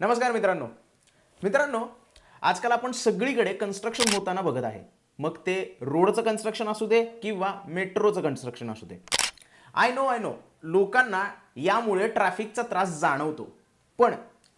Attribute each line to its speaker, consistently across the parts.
Speaker 1: नमस्कार मित्रांनो. मित्रांनो आजकाल आपण सगळीकडे कन्स्ट्रक्शन होताना बघत आहे. मग ते रोडचं कन्स्ट्रक्शन असू दे किंवा मेट्रोचं कन्स्ट्रक्शन असू दे. आय नो आय नो लोकांना यामुळे ट्रॅफिकचा त्रास जाणवतो. पण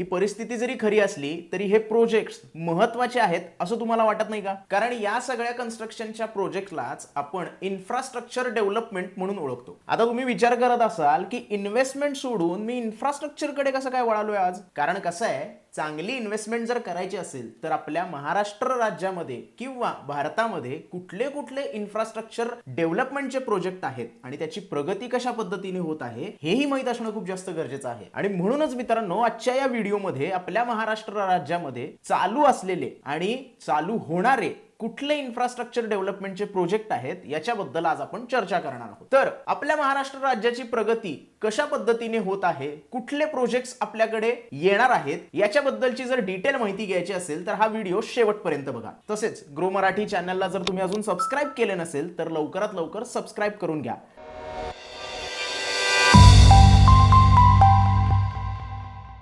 Speaker 1: ही परिस्थिती जरी खरी असली तरी हे प्रोजेक्ट्स महत्त्वाचे आहेत असं तुम्हाला वाटत नाही का? कारण या सगळ्या कन्स्ट्रक्शनच्या प्रोजेक्टलाच आपण इन्फ्रास्ट्रक्चर डेव्हलपमेंट म्हणून ओळखतो. आता तुम्ही विचार करत असाल की इन्व्हेस्टमेंट सोडून मी इन्फ्रास्ट्रक्चरकडे कसं काय वळालोय आज? कारण कसं आहे चांगली इन्व्हेस्टमेंट जर करायची असेल तर आपल्या महाराष्ट्र राज्यामध्ये किंवा भारतामध्ये कुठले कुठले इन्फ्रास्ट्रक्चर डेव्हलपमेंटचे प्रोजेक्ट आहेत आणि त्याची प्रगती कशा पद्धतीने होत आहे हेही माहीत असणं खूप जास्त गरजेचं आहे. आणि म्हणूनच मित्रांनो आजच्या या व्हिडिओ व्हिडिओमध्ये आपल्या महाराष्ट्र राज्यामध्ये चालू असलेले आणि चालू होणारे कुठले इन्फ्रास्ट्रक्चर डेव्हलपमेंटचे प्रोजेक्ट आहेत याच्याबद्दल आज आपण चर्चा करणार आहोत. तर आपल्या महाराष्ट्र राज्याची प्रगती कशा पद्धतीने होत आहे कुठले प्रोजेक्ट्स आपल्याकडे येणार आहेत याच्याबद्दलची जर डिटेल माहिती घ्यायची असेल तर हा व्हिडिओ शेवटपर्यंत बघा. तसेच ग्रो मराठी चॅनलला जर तुम्ही अजून सबस्क्राईब केले नसेल तर लवकरात लवकर सबस्क्राईब करून घ्या.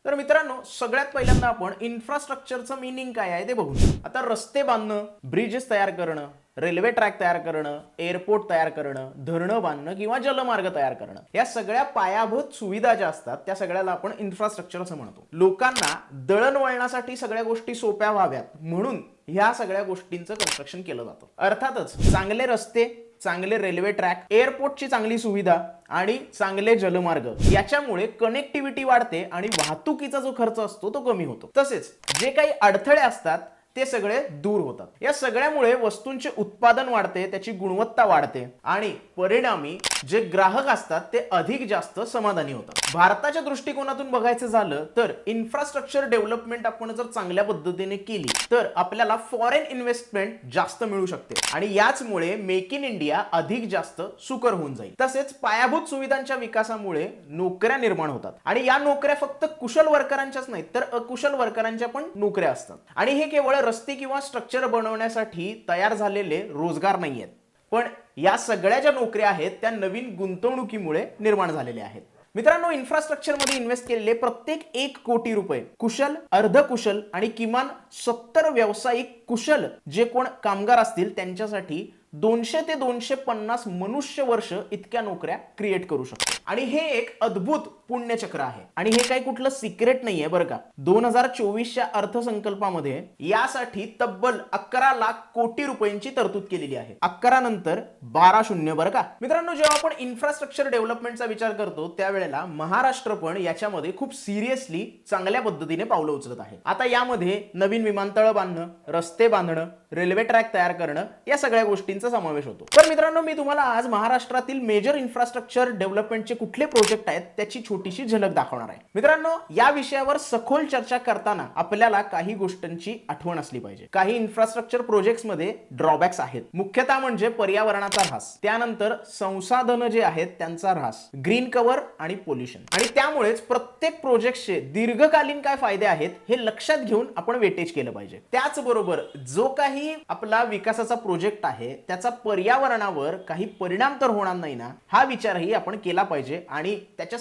Speaker 1: तर मित्रांनो सगळ्यात पहिल्यांदा आपण इन्फ्रास्ट्रक्चरचं मिनिंग काय आहे ते बघू. आता रस्ते बांधणं ब्रिजेस तयार करणं रेल्वे ट्रॅक तयार करणं एअरपोर्ट तयार करणं धरणं बांधणं किंवा जलमार्ग तयार करणं या सगळ्या पायाभूत सुविधा ज्या असतात त्या सगळ्याला आपण इन्फ्रास्ट्रक्चर असं म्हणतो. लोकांना दळणवळणासाठी सगळ्या गोष्टी सोप्या व्हाव्यात म्हणून ह्या सगळ्या गोष्टींचं कन्स्ट्रक्शन केलं जातं. अर्थातच चांगले रस्ते चांगले रेल्वे ट्रॅक एअरपोर्टची चांगली सुविधा आणि चांगले जलमार्ग याच्यामुळे कनेक्टिव्हिटी वाढते आणि वाहतुकीचा जो खर्च असतो तो कमी होतो. तसेच जे काही अडथळे असतात ते सगळे दूर होतात. या सगळ्यामुळे वस्तूंचे उत्पादन वाढते त्याची गुणवत्ता वाढते आणि परिणामी जे ग्राहक असतात ते अधिक जास्त समाधानी होतात. भारताच्या दृष्टिकोनातून बघायचं झालं तर इन्फ्रास्ट्रक्चर डेव्हलपमेंट आपण जर चांगल्या पद्धतीने केली तर आपल्याला फॉरेन इन्व्हेस्टमेंट जास्त मिळू शकते आणि याचमुळे मेक इन इंडिया अधिक जास्त सुकर होऊन जाईल. तसेच पायाभूत सुविधांच्या विकासामुळे नोकऱ्या निर्माण होतात. आणि या नोकऱ्या फक्त कुशल वर्करांच्याच नाहीत तर अकुशल वर्करांच्या पण नोकऱ्या असतात. आणि हे केवळ रस्ते किंवा स्ट्रक्चर बनवण्यासाठी तयार झालेले रोजगार नाही आहेत पण या सगळ्या ज्या नोकऱ्या आहेत त्या नवीन गुंतवणुकीमुळे निर्माण झालेल्या आहेत. मित्रांनो इन्फ्रास्ट्रक्चरमध्ये इन्व्हेस्ट केलेले प्रत्येक एक कोटी रुपये कुशल अर्धकुशल आणि किमान सत्तर व्यावसायिक कुशल जे कोण कामगार असतील त्यांच्यासाठी दोनशे ते दोनशे पन्नास मनुष्य वर्ष इतक्या नोकऱ्या क्रिएट करू शकतो आणि हे एक अद्भुत पुण्यचक्र आहे. आणि हे काही कुठलं सिक्रेट नाहीये बरं का. दोन हजार चोवीसच्या अर्थसंकल्पामध्ये यासाठी तब्बल अकरा लाख कोटी रुपयांची तरतूद केलेली आहे. अकरा नंतर बारा शून्य बरं का. मित्रांनो जेव्हा आपण इन्फ्रास्ट्रक्चर डेव्हलपमेंटचा विचार करतो त्यावेळेला महाराष्ट्र पण याच्यामध्ये खूप सिरियसली चांगल्या पद्धतीने पावलं उचलत आहे. आता यामध्ये नवीन विमानतळ बांधणं रस्ते बांधणं रेल्वे ट्रॅक तयार करणं या सगळ्या गोष्टींचा समावेश होतो. तर मित्रांनो मी तुम्हाला आज महाराष्ट्रातील मेजर इन्फ्रास्ट्रक्चर डेव्हलपमेंटचे कुठले प्रोजेक्ट आहेत त्याची छोटीशी झलक दाखवणार आहे. मित्रांनो या विषयावर सखोल चर्चा करताना आपल्याला काही गोष्टींची आठवण असली पाहिजे. काही इन्फ्रास्ट्रक्चर प्रोजेक्टमध्ये ड्रॉबॅक्स आहेत. मुख्यतः म्हणजे पर्यावरणाचा ऱ्हास. त्यानंतर संसाधन जे आहेत त्यांचा ऱ्हास. ग्रीन कव्हर आणि पोल्युशन आणि त्यामुळेच प्रत्येक प्रोजेक्टचे दीर्घकालीन काय फायदे आहेत हे लक्षात घेऊन आपण वेटेज केलं पाहिजे. त्याचबरोबर जो काही आपला विकासाचा प्रोजेक्ट आहे त्याचा पर्यावरणावर काही परिणाम तर होणार नाही ना हा विचारही आपण केला पाहिजे आणि त्याच्या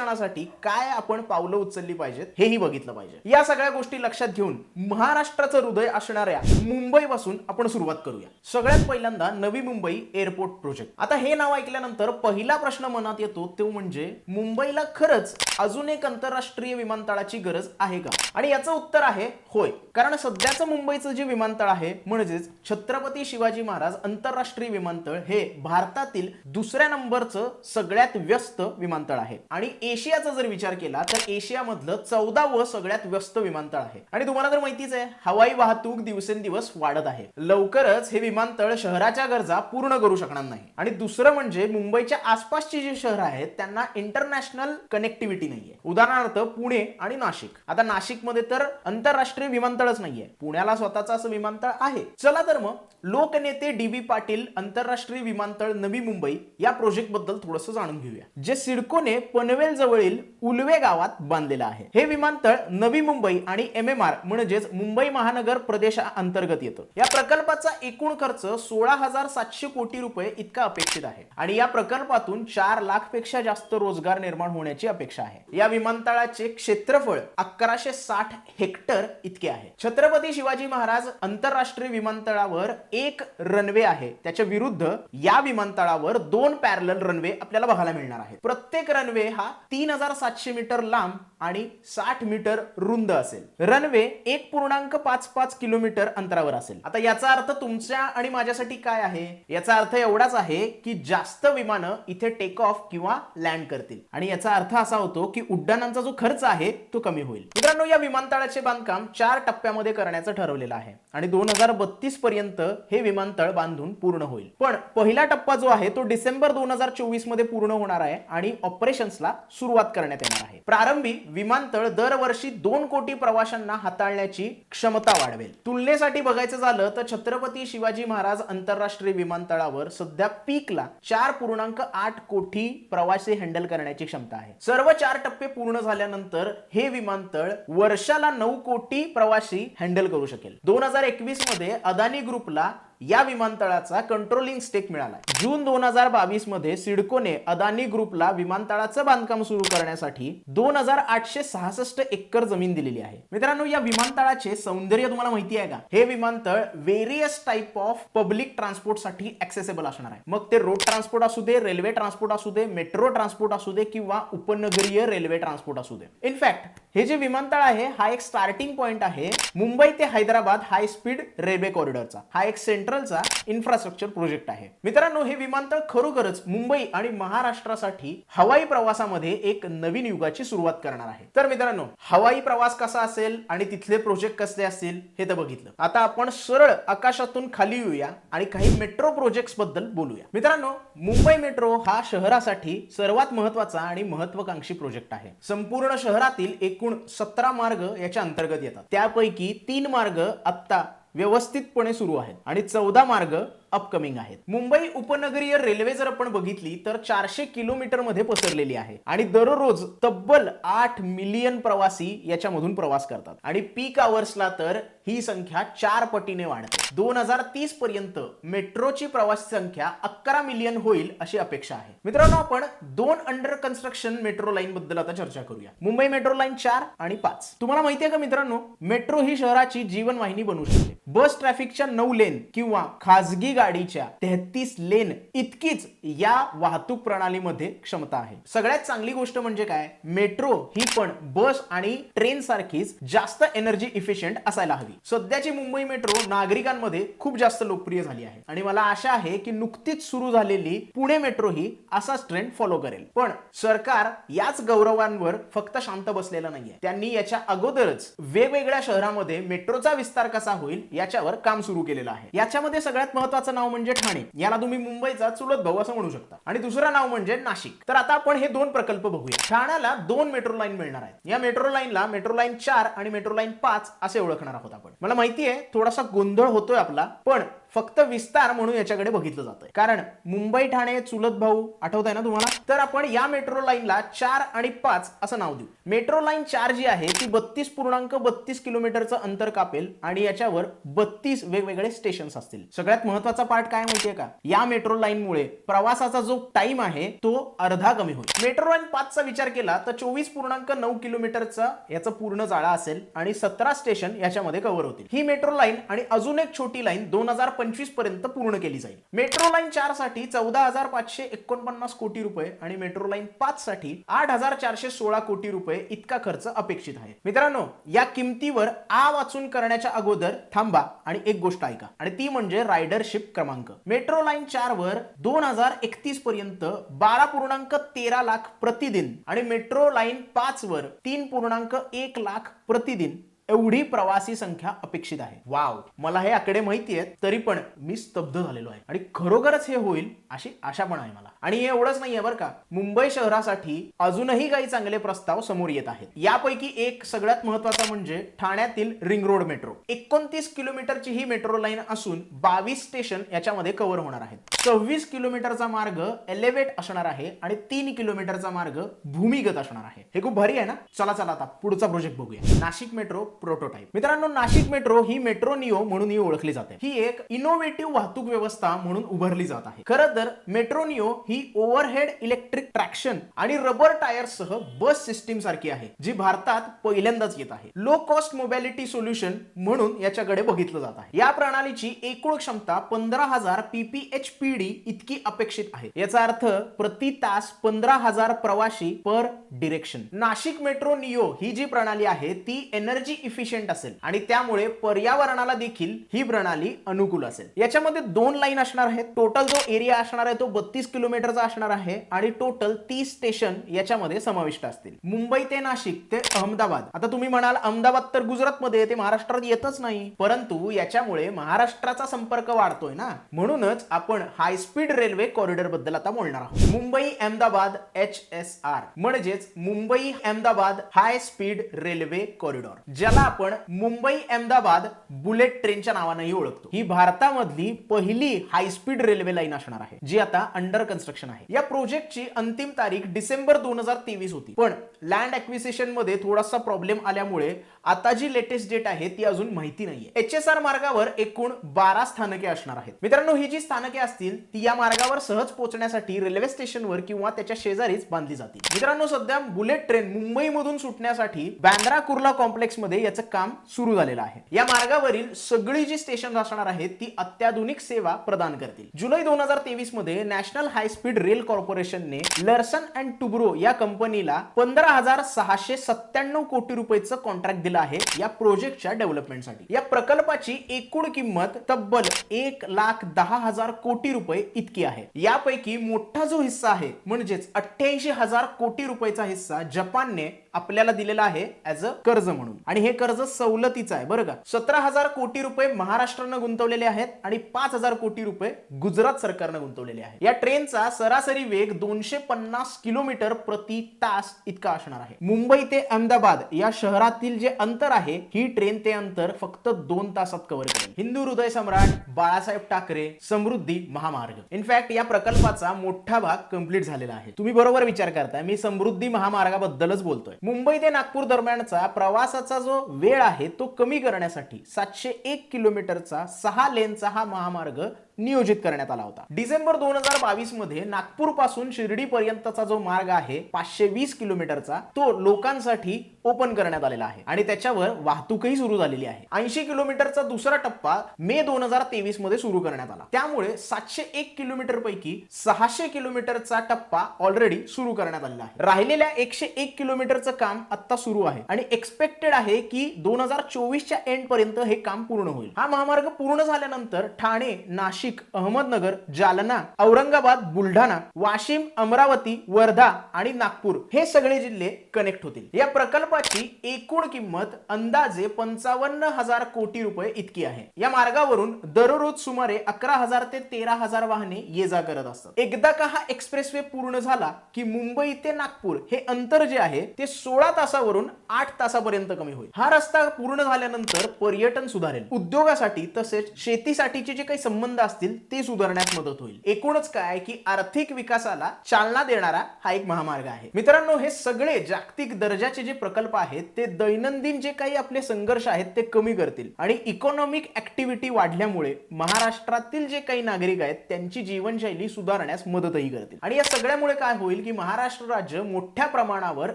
Speaker 1: संरक्षणासाठी काय आपण पावलं उचलली पाहिजेत हेही बघितलं पाहिजे. या सगळ्या गोष्टी लक्षात घेऊन महाराष्ट्राचं हृदय असणाऱ्या मुंबई पासून आपण सुरुवात करूया. सगळ्यात पहिल्यांदा नवी मुंबई एअरपोर्ट प्रोजेक्ट. आता हे नाव ऐकल्यानंतर पहिला प्रश्न मनात येतो तो म्हणजे मुंबईला खरंच अजून एक आंतरराष्ट्रीय विमानतळाची गरज आहे का? आणि याचं उत्तर आहे होय. कारण सध्याचं मुंबईचं जे विमानतळ आहे म्हणजेच छत्रपती शिवाजी महाराज आंतरराष्ट्रीय विमानतळ हे भारतातील दुसऱ्या नंबरचं सगळ्यात व्यस्त विमानतळ आहे. आणि एशियाचा जर विचार केला तर एशियामधलं चौदावं सगळ्यात व्यस्त विमानतळ आहे. आणि तुम्हाला तर माहितीच आहे हवाई वाहतूक दिवसेंदिवस वाढत आहे. लवकरच हे विमानतळ शहराच्या गरजा पूर्ण करू शकणार नाही. आणि दुसरं म्हणजे मुंबईच्या आसपासची जी शहरं आहेत त्यांना इंटरनॅशनल कनेक्टिव्हिटी नाहीये. उदाहरणार्थ पुणे आणि नाशिक. आता नाशिकमध्ये तर आंतरराष्ट्रीय विमानतळच नाहीये. पुण्याला स्वतःचं असं विमानतळ आहे. चला तर मग लोकनेते डी बी पाटील आंतरराष्ट्रीय विमानतळ नवी मुंबई या प्रोजेक्टबद्दल थोडस जाणून घेऊया. जे सिडकोने पनवेल जवळील उलवे गावात बांधलेलं आहे. हे विमानतळ नवी मुंबई आणि एम एम आर म्हणजेच मुंबई महानगर प्रदेशाअंतर्गत येतं. या प्रकल्पाचा एकूण खर्च सोळा हजार सातशे कोटी रुपये इतका अपेक्षित आहे. आणि या प्रकल्पातून चार लाखपेक्षा जास्त रोजगार निर्माण होण्याची अपेक्षा आहे. या विमानतळाचे क्षेत्रफळ अकराशे साठ हेक्टर इतके आहे. छत्रपती शिवाजी महाराज आंतरराष्ट्रीय विमानतळावर एक रनवे आहे. त्याच्या विरुद्ध या विमानतळावर दोन पॅरल रनवे आपल्याला बघायला मिळणार आहेत. प्रत्येक रनवे हा तीन हजार सातशे मीटर लांब आणि साठ मीटर रुंद असेल. रनवे एक पूर्णांक पाच पाच किलोमीटर अंतरावर असेल. आता याचा अर्थ तुमच्या आणि माझ्यासाठी काय आहे? याचा अर्थ एवढाच आहे की जास्त विमानं इथे टेक ऑफ किंवा लँड करतील. आणि याचा अर्थ असा होतो की उड्डाणांचा जो खर्च आहे तो कमी होईल. मित्रांनो या विमानतळाचे बांधकाम चार टप्प्यामध्ये करण्याचं ठरवलेलं आहे. आणि दोन हजार बत्तीस पर्यंत हे विमानतळ बांधून पूर्ण होईल. पण पहिला टप्पा जो आहे तो डिसेंबर दोन हजार चोवीसमध्ये पूर्ण होणार आहे आणि ऑपरेशन्सला सुरुवात करण्यात येणार आहे. प्रारंभी विमानतळ दरवर्षी दोन कोटी प्रवाशांना हाताळण्याची क्षमता वाढवेल. तुलनेसाठी बघायचं झालं तर छत्रपती शिवाजी महाराज आंतरराष्ट्रीय विमानतळावर सध्या पीकला चार पूर्णांक आठ कोटी प्रवासी हँडल करण्याची क्षमता आहे. सर्व चार टप्पे पूर्ण झाल्यानंतर हे विमानतळ वर्षाला नऊ कोटी प्रवासी हँडल करू शकेल. दोन हजार एकवीसमध्ये अदानी ग्रुपला या विमानतळाचा कंट्रोलिंग स्टेक मिळाला जून दोन हजार बावीसमध्ये सिडकोने अदानी ग्रुपला विमानतळाचं बांधकाम सुरू करण्यासाठी दोन हजार आठशे सहासष्ट एकर जमीन दिलेली आहे. मित्रांनो या विमानतळाचे सौंदर्य तुम्हाला माहिती आहे का? हे विमानतळ वेरियस टाईप ऑफ पब्लिक ट्रान्सपोर्टसाठी ऍक्सेसेबल असणार आहे. मग ते रोड ट्रान्सपोर्ट असू दे रेल्वे ट्रान्सपोर्ट असू दे मेट्रो ट्रान्सपोर्ट असू दे किंवा उपनगरीय रेल्वे ट्रान्सपोर्ट असू दे. इनफॅक्ट हे जे विमानतळ आहे हा एक स्टार्टिंग पॉइंट आहे मुंबई ते हैदराबाद हाय स्पीड रेल्वे कॉरिडॉरचा हा एक सेंट्रलचा इन्फ्रास्ट्रक्चर प्रोजेक्ट आहे. मित्रांनो हे विमानतळ खरोखरच मुंबई आणि महाराष्ट्रासाठी हवाई प्रवासामध्ये एक नवीन युगाची सुरुवात करणार आहे. तर मित्रांनो हवाई प्रवास कसा असेल आणि तिथले प्रोजेक्ट कसले असतील हे तर बघितलं. आता आपण सरळ आकाशातून खाली येऊया आणि काही मेट्रो प्रोजेक्टबद्दल बोलूया. मित्रांनो मुंबई मेट्रो हा शहरासाठी सर्वात महत्त्वाचा आणि महत्वाकांक्षी प्रोजेक्ट आहे. संपूर्ण शहरातील एकूण सतरा मार्ग याच्या अंतर्गत येतात. त्यापैकी तीन मार्ग आत्ता व्यवस्थितपणे सुरू आहेत. आणि चौदा मार्ग अपकमिंग आहेत. मुंबई उपनगरीय रेल्वे जर आपण बघितली तर चारशे किलोमीटरमध्ये पसरलेली आहे. आणि दररोज तब्बल आठ मिलियन प्रवासी याच्यामधून प्रवास करतात. आणि पीक आवर्सला तर ही संख्या चार पटीने वाढते. दोन हजार तीस पर्यंत मेट्रोची प्रवासी संख्या अकरा मिलियन होईल अशी अपेक्षा आहे. मित्रांनो आपण दोन अंडर कन्स्ट्रक्शन मेट्रो लाईन बद्दल आता चर्चा करूया. मुंबई मेट्रो लाईन चार आणि पाच. तुम्हाला माहिती आहे का मित्रांनो मेट्रो ही शहराची जीवनवाहिनी बनू शकते. बस ट्रॅफिकच्या नऊ लेन किंवा खासगी गाडीच्या तेहतीस लेन इतकीच या वाहतूक प्रणालीमध्ये क्षमता आहे. सगळ्यात चांगली गोष्ट म्हणजे काय? मेट्रो ही पण बस आणि ट्रेन सारखीच जास्त एनर्जी इफिशियंट असायला हवी. सध्याची मुंबई मेट्रो नागरिकांमध्ये खूप जास्त लोकप्रिय झाली आहे. आणि मला आशा आहे की नुकतीच सुरू झालेली पुणे मेट्रो ही असाच ट्रेंड फॉलो करेल. पण सरकार याच गौरवांवर फक्त शांत बसलेलं नाहीये. त्यांनी याच्या अगोदरच वेगवेगळ्या शहरामध्ये मेट्रोचा विस्तार कसा होईल याच्यावर काम सुरू केलेलं आहे. याच्यामध्ये सगळ्यात महत्वाचं नाव म्हणजे ठाणे. याला तुम्ही मुंबईचा चुलत भाऊ असं म्हणू शकता. आणि दुसरं नाव म्हणजे नाशिक. तर आता आपण हे दोन प्रकल्प बघूया. ठाण्याला दोन मेट्रो लाईन मिळणार आहेत. या मेट्रो लाईनला मेट्रो लाईन चार आणि मेट्रो लाईन पाच असे ओळखणार आहोत आपण. मला माहिती आहे थोडासा गोंधळ होतोय आपला पण फक्त विस्तार म्हणून याच्याकडे बघितलं जातंय. कारण मुंबई ठाणे चुलत भाऊ आठवत आहे ना तुम्हाला? तर आपण या मेट्रो लाईनला चार आणि पाच असं नाव देऊ. मेट्रो लाईन चार जी आहे ती बत्तीस पूर्णांक बत्तीस किलोमीटरचं अंतर कापेल आणि याच्यावर बत्तीस वेगवेगळे स्टेशन्स असतील. सगळ्यात महत्त्वाचा पार्ट काय माहितीये का? या मेट्रो लाईन मुळे प्रवासाचा जो टाइम आहे तो अर्धा कमी होईल. मेट्रो लाईन पाचचा विचार केला तर चोवीस पूर्णांक नऊ किलोमीटरचा याचा पूर्ण जाळा असेल आणि सतरा स्टेशन याच्यामध्ये कव्हर होतील. ही मेट्रो लाईन आणि अजून एक छोटी लाईन दोन हजार पंचवीसपर्यंत पूर्ण केली जाईल. मेट्रो लाईन चारसाठी चौदा हजार पाचशे एकोणपन्नास कोटी रुपये आणि मेट्रो लाईन पाच साठी आठ हजार चारशे सोळा कोटी रुपये इतका खर्च अपेक्षित आहे. मित्रांनो या किमतीवर आ वाचून करण्याच्या अगोदर थांबा आणि एक गोष्ट ऐका. आणि ती म्हणजे रायडरशिप क्रमांक. मेट्रो लाईन चार वर दोन हजार एकतीस पर्यंत बारा पूर्णांक तेरा लाख प्रतिदिन आणि मेट्रो लाईन पाच वर तीन पूर्णांक एक लाख प्रतिदिन एवढी प्रवासी संख्या अपेक्षित आहे. वाव. मला हे आकडे माहिती आहेत तरी पण मी स्तब्ध झालेलो आहे. आणि खरोखरच हे होईल अशी आशा पण आहे मला. आणि हे एवढंच नाहीये बरं का मुंबई शहरासाठी अजूनही काही चांगले प्रस्ताव समोर येत आहेत. यापैकी एक सगळ्यात महत्त्वाचा म्हणजे ठाण्यातील रिंग रोड मेट्रो एकोणतीस किलोमीटरची ही मेट्रो लाईन असून बावीस स्टेशन याच्यामध्ये कव्हर होणार आहेत. सव्वीस किलोमीटरचा मार्ग एलिव्हेट असणार आहे आणि तीन किलोमीटरचा मार्ग भूमिगत असणार आहे. हे खूप भारी आहे ना? चला चला आता पुढचा प्रोजेक्ट बघूया. नाशिक मेट्रो प्रोटोटाइप मित्रांनो नाशिक मेट्रो ही मेट्रो निओ म्हणूनही ओळखली जाते. ही एक इनोव्हेटिव्ह वाहतूक व्यवस्था म्हणून उभारली जात आहे. खरं तर मेट्रो निओ ही ओव्हरहेड इलेक्ट्रिक ट्रॅक्शन आणि रबर टायर सह बस सिस्टीम सारखी आहे जी भारतात पहिल्यांदाच येत आहे. लो कॉस्ट मोबॅलिटी सोल्युशन म्हणून याच्याकडे बघितलं जात आहे. या प्रणालीची एकूण क्षमता पंधरा हजार पीपीएच पी इतकी अपेक्षित आहे. याचा अर्थ प्रति तास पंधरा हजार प्रवासी per direction Nashik metro neo ही जी प्रणाली आहे ती एनर्जी इफिशियंट असेल आणि त्यामुळे पर्यावरणाला देखील ही प्रणाली अनुकूल असेल. याच्यामध्ये दोन लाईन असणार आहेत. टोटल जो एरिया असणार आहे तो बत्तीस किलोमीटरचा असणार आहे आणि टोटल तीस स्टेशन याच्यामध्ये समाविष्ट असतील. मुंबई ते नाशिक ते अहमदाबाद. आता तुम्ही म्हणाल अहमदाबाद तर गुजरातमध्ये ते महाराष्ट्रात येतच नाही. परंतु याच्यामुळे महाराष्ट्राचा संपर्क वाढतोय ना. म्हणूनच आपण हाय स्पीड रेल्वे कॉरिडॉरबद्दल आता बोलणार आहोत. Mumbai Ahmedabad H S R म्हणजेच Mumbai Ahmedabad high speed railway corridor ज्याला आपण मुंबई अहमदाबाद बुलेट ट्रेनच्या नावानेही ओळखतो. ही भारतामधली पहिली हाय स्पीड रेल्वे लाईन असणार आहे जी आता अंडर कन्स्ट्रक्शन आहे. या प्रोजेक्टची अंतिम तारीख डिसेंबर दोन हजार तेवीस होती. पण लँड अक्विसिशनमध्ये थोडासा प्रॉब्लेम आल्यामुळे आता जी लेटेस्ट डेट आहे ती अजून माहिती नाहीये. एच एस आर मार्गावर एकूण बारा स्थानके असणार आहेत. मित्रांनो ही जी स्थानके असतील ती या मार्गावर सहज पोहोचण्यासाठी रेल्वे स्टेशनवर किंवा त्याच्या शेजारीच बांधली जातील. मित्रांनो सध्या बुलेट ट्रेन मुंबईमधून सुटण्यासाठी बँद्रा कुर्ला कॉम्प्लेक्समध्ये याचं काम सुरू झालेलं आहे. या मार्गावरील सगळी जी स्टेशन असणार आहेत ती अत्याधुनिक सेवा प्रदान करतील. जुलै दोन हजार तेवीसमध्ये नॅशनल हाय स्पीड रेल कॉर्पोरेशनने लर्सन अँड टुब्रो या कंपनीला पंधरा हजार सहाशे सत्त्याण्णव कोटी रुपयेचं कॉन्ट्रॅक्ट दिलं आहे या प्रोजेक्टच्या डेव्हलपमेंटसाठी. या प्रकल्पाची एकूण किंमत तब्बल एक लाख दहा हजार कोटी रुपये इतकी आहे. यापैकी मोठा जो हिस्सा आहे म्हणजेच अठ्ठ्याऐंशी हजार कोटी रुपयेचा हिस्सा जपानने आपल्याला दिलेलं आहे ऍज अ कर्ज म्हणून. आणि हे कर्ज सवलतीचं आहे बरं का? सतरा हजार कोटी रुपये महाराष्ट्रानं गुंतवलेले आहेत आणि पाच हजार कोटी रुपये गुजरात सरकारनं गुंतवलेले आहे या ट्रेनचा सरासरी वेग दोनशे पन्नास किलोमीटर प्रति तास इतका असणार आहे. मुंबई ते अहमदाबाद या शहरातील जे अंतर आहे ही ट्रेन ते अंतर फक्त दोन तासात कव्हर करेल. हिंदू हृदय सम्राट बाळासाहेब ठाकरे समृद्धी महामार्ग. इनफॅक्ट या प्रकल्पाचा मोठा भाग कंप्लीट झालेला आहे. तुम्ही बरोबर विचार करताय मी समृद्धी महामार्गाबद्दलच बोलतोय. मुंबई ते नागपूर दरम्यानचा प्रवासाचा जो वेळ आहे तो कमी करण्यासाठी सातशे एक किलोमीटरचा सहा लेनचा हा महामार्ग नियोजित करण्यात आला होता. डिसेंबर दोन हजार बावीसमध्ये नागपूरपासून शिर्डी पर्यंतचा जो मार्ग आहे पाचशे वीस किलोमीटरचा तो लोकांसाठी ओपन करण्यात आलेला आहे. आणि त्याच्यावर वाहतूकही सुरू झालेली आहे. ऐंशी किलोमीटरचा दुसरा टप्पा मे दोन हजार तेवीसमध्ये सुरू करण्यात आला. त्यामुळे सातशे एक किलोमीटर पैकी सहाशे किलोमीटरचा टप्पा ऑलरेडी सुरू करण्यात आलेला आहे. राहिलेल्या एकशे एक किलोमीटरचं काम आता सुरू आहे. आणि एक्सपेक्टेड आहे की दोन हजार चोवीसच्या एंड पर्यंत हे काम पूर्ण होईल. हा महामार्ग पूर्ण झाल्यानंतर ठाणे नाशिक अहमदनगर जालना औरंगाबाद बुलढाणा वाशिम अमरावती वर्धा आणि नागपूर हे सगळे जिल्हे कनेक्ट होतील. या प्रकल्पाची एकूण किंमत अंदाजे पंचावन्न हजार कोटी रुपये इतकी आहे. या मार्गावरून दररोज सुमारे अकरा हजार ते तेरा हजार वाहने ये जा करत असतात. एकदा का हा एक्सप्रेसवे पूर्ण झाला की मुंबई ते नागपूर हे अंतर जे आहे ते सोळा तासावरून आठ तासापर्यंत कमी होईल. हा रस्ता पूर्ण झाल्यानंतर पर्यटन सुधारेल. उद्योगासाठी तसेच शेतीसाठीचे जे काही संबंध असतील ते सुधारण्यास मदत होईल. एकूणच काय की आर्थिक विकासाला चालना देणारा हा एक महामार्ग आहे. मित्रांनो हे सगळे जागतिक दर्जाचे जे प्रकल्प आहेत ते दैनंदिन जे काही आपले संघर्ष आहेत ते कमी करतील. आणि इकॉनॉमिक ऍक्टिव्हिटी वाढल्यामुळे महाराष्ट्रातील जे काही नागरिक आहेत त्यांची जीवनशैली सुधारण्यास मदतही करतील. आणि या सगळ्यामुळे काय होईल की महाराष्ट्र राज्य मोठ्या प्रमाणावर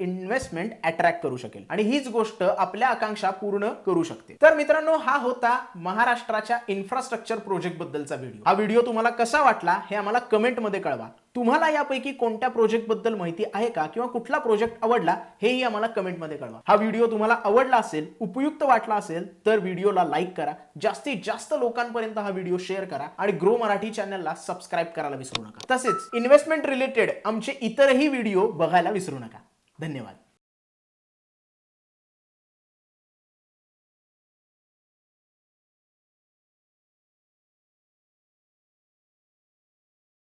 Speaker 1: इन्व्हेस्टमेंट अट्रॅक्ट करू शकेल. आणि हीच गोष्ट आपल्या आकांक्षा पूर्ण करू शकते. तर मित्रांनो हा होता महाराष्ट्राच्या इन्फ्रास्ट्रक्चर प्रोजेक्ट बद्दलचा व्हिडिओ हा व्हिडिओ तुम्हाला कसा वाटला हे आम्हाला कमेंटमध्ये कळवा. तुम्हाला यापैकी कोणत्या प्रोजेक्टबद्दल माहिती आहे का? किंवा कुठला प्रोजेक्ट आवडला हेही आम्हाला कमेंटमध्ये कळवा. हा व्हिडिओ तुम्हाला आवडला असेल उपयुक्त वाटला असेल तर व्हिडिओला लाईक करा. जास्तीत जास्त लोकांपर्यंत हा व्हिडिओ शेअर करा आणि ग्रो मराठी चॅनलला सबस्क्राईब करायला विसरू नका. तसेच इन्व्हेस्टमेंट रिलेटेड आमचे इतरही व्हिडिओ बघायला विसरू नका. धन्यवाद.